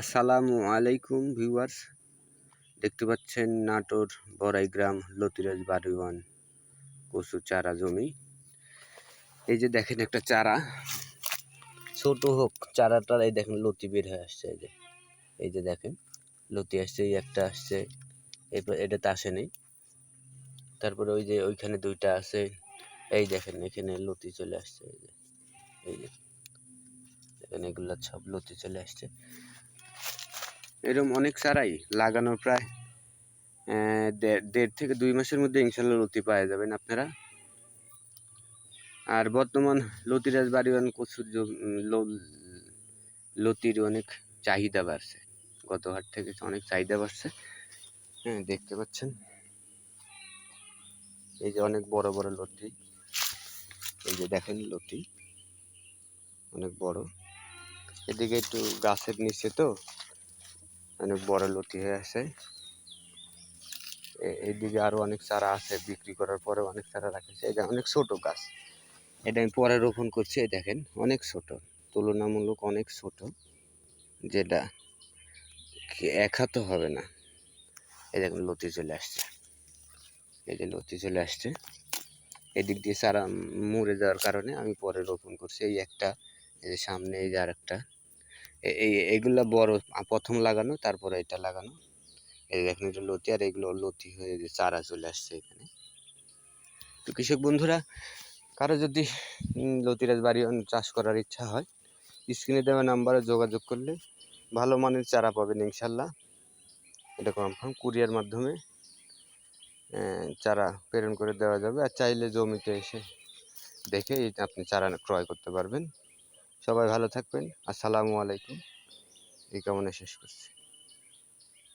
আসসালামু আলাইকুম, ভিউয়ার্স। দেখতে পাচ্ছেন নাটোর বড়াই গ্রাম লতিরাজ বাড়িওয়ান কচু চারা জমি। এই যে দেখেন একটা চারা। ছোট হোক চারাটার এই দেখেন লতি বের হয়ে আসছে এই যে। এই যে দেখেন, লতি আসছে, এই একটা আসছে। এরপর এটাতে আসেনি। তারপরে ওই যে ওইখানে দুইটা আছে। এই দেখেন, এখানে লতি চলে আসছে, এই যে। এই যে, দেখেন এগুলা সব লতি চলে আসছে। এরকম অনেক চারাই লাগানোর প্রায় দেড় থেকে দুই মাসের মধ্যে ইনশাল্লাহ লতি পাওয়া যাবেন আপনারা। আর বর্তমান লতিরাজ বাড়িওয়ান কচুর লতির অনেক চাহিদা বাড়ছে। গত হাট থেকে অনেক চাহিদা বাড়ছে। হ্যাঁ দেখতে পাচ্ছেন। এই যে অনেক বড় বড় লতি, এই যে দেখেন লতি, অনেক বড়। এদিকে একটু গাছের নিচে তো অনেক বড় লতি হয়ে আছে। এইদিকে আরও অনেক চারা আছে বিক্রি করার পরে অনেক চারা রাখেছে। এটা অনেক ছোট গাছ। এটা আমি পরে রোপণ করছি, এই দেখেন, অনেক ছোট, তুলনামূলক অনেক ছোট, যেটা এক হবে না। এই দেখেন, লতি চলে আসছে। এই যে লতি চলে আসছে। এদিক দিয়ে চারা মরে যাওয়ার কারণে আমি পরে রোপণ করছি। এই একটা, এই যে সামনে এই যে আরেকটা। এ- এই এগুলা বড় প্রথম লাগানো, তারপরে এটা লাগানো। এই দেখেন এটা লতি, আর এগুলো লতি হয়ে যে চারা চলে আসছে এখানে। তো কৃষক বন্ধুরা, কারও যদি লতিরাজ বাড়ি চাষ করার ইচ্ছা হয়, স্ক্রিনে দেওয়া নাম্বারে যোগাযোগ করলে ভালো মানের চারা পাবেন ইনশাল্লাহ। এটা কনফার্ম কুরিয়ার মাধ্যমে চারা প্রেরণ করে দেওয়া যাবে। আর চাইলে জমিতে এসে দেখে আপনি চারা ক্রয় করতে পারবেন। সবাই ভালো থাকবেন। আসসালামু আলাইকুম। এই কামনা শেষ করছি।